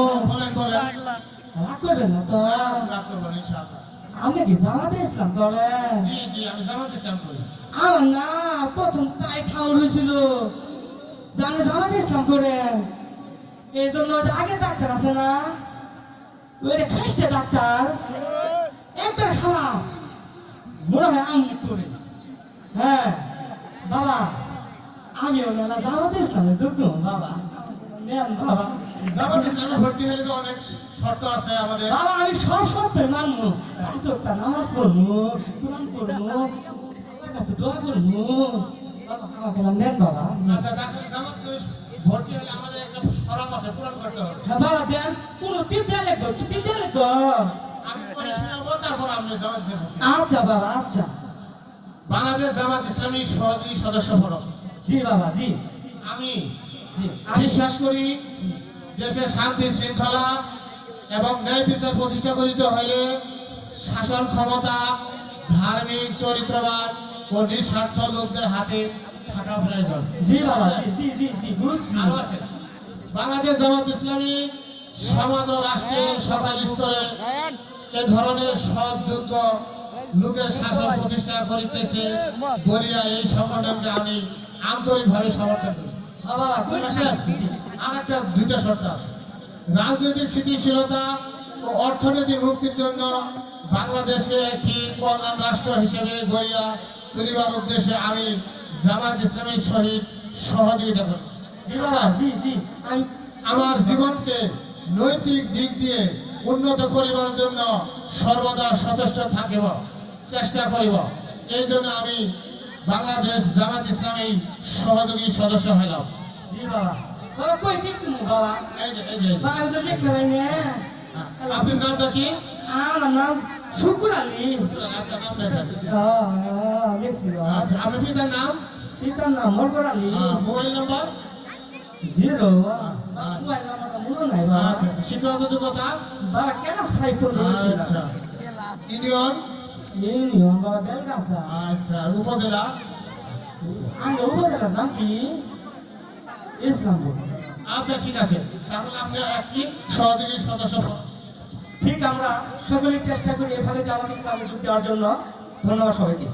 ও বলেন বলেন। রাগ করবেন না তো? রাগ ইনশাআল্লাহ। আপনি কি জামাতে ইসলাম করে জি জি আমি জামাত ইসলাম করি। আমার না প্রথম তাই ঠাউর হয়েছিল। জানে জামাতে ইসলাম করে? এই জন্য আগে ডাক্তার আছে না? ওই খাইছে ডাক্তার। একবার খারাপ। মনে হয় আমি করে। হ্যাঁ বাবা আমিও মেলা জামাতে ইসলামে যুক্ত বাবা। নেন বাবা। জামাত ইসলামে ভর্তি হলে তো অনেক শর্ত আছে আমাদের। বাবা আমি সব সত্য মানবো। চোখটা নামাজ পড়ব কোরআন পড়ব আল্লাহ কাছে দোয়া করব। বাবা আমাকে নেন বাবা। আচ্ছা তাহলে জামাত ভর্তি হলে আমাদের একটা ফরম আছে পূরণ করতে হবে। হ্যাঁ বাবা দেন। টিপটা টিপটা লেখো আমি পরে শোনাবো তারপর আপনি জামাত। আচ্ছা বাবা আচ্ছা। বাংলাদেশ জামাত ইসলামী সহযোগী সদস্য ফরম। জি বাবা জি। আমি বিশ্বাস করি দেশে শান্তি শৃঙ্খলা এবং ন্যায় বিচার প্রতিষ্ঠা করিতে হলে শাসন ক্ষমতা ধার্মিক চরিত্রবান ও নিঃস্বার্থ লোকদের হাতে থাকা প্রয়োজন। আরও আছে? বাংলাদেশ জামাত ইসলামী সমাজ ও রাষ্ট্রের সকল স্তরে এ ধরনের সৎযোগ্য লোকের শাসন প্রতিষ্ঠা করিতেছে বলিয়া এই সংগঠনকে আমি আন্তরিকভাবে সমর্থন করি। আর একটা দুইটা শর্ত আছে। রাজনৈতিক স্থিতিশীলতা ও অর্থনৈতিক মুক্তির জন্য বাংলাদেশকে একটি কল্যাণ রাষ্ট্র হিসেবে গড়িয়া তুলিবার উদ্দেশ্যে আমি জামাত ইসলামের সহিত সহযোগিতা করি। আমার জীবনকে নৈতিক দিক দিয়ে উন্নত করিবার জন্য সর্বদা সচেষ্ট থাকিব চেষ্টা করিব। এই জন্য আমি বাংলাদেশ জামাত ইসলামী সহযোগী সদস্য হইলাম। জি বাবা বাবা কই টিপ তুমি বাবা এই যে এই যে। বাবা আমি তো লিখে পাই না আপনার নামটা কি? আমার নাম শুকুর আলী। আচ্ছা নাম লেখেন। হ্যাঁ লিখছি বাবা। আচ্ছা আপনার পিতার নাম? পিতার নাম মরকর আলী। আহ, মোবাইল নাম্বার? জিরো। মোবাইল নাম্বারটা মনে নাই বাবা। আচ্ছা আচ্ছা শিক্ষাগত যোগ্যতা? বাবা কেন সাইফুল আচ্ছা। ইউনিয়ন? ইউনিয়ন বাবা বেলগাছা। আচ্ছা উপজেলা? আমি উপজেলার নাম কি? আচ্ছা ঠিক আছে। তাহলে আমরা একটি সহযোগী সদস্য ঠিক আমরা সকলেই চেষ্টা করি এভাবে জামাত ইসলাম যোগ দেওয়ার জন্য। ধন্যবাদ সবাইকে।